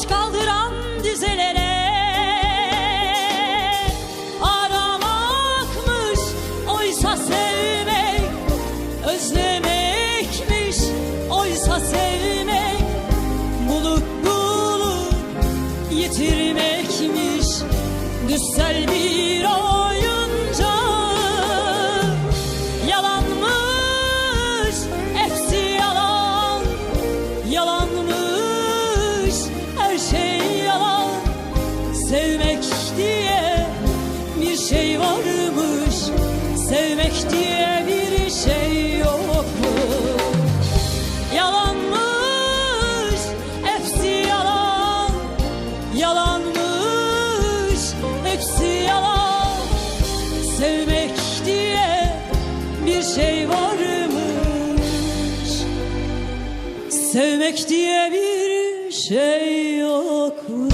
Baş kaldıran dizelere Aramakmış oysa sevmek. Özlemekmiş oysa sevmek. Bulup bulup yitirmekmiş. Düşsel bir Sevmek diye bir şey yokmuş Yalanmış hepsi yalan. Yalanmış hepsi yalan. Sevmek diye bir şey varmış. Sevmek diye bir şey yokmuş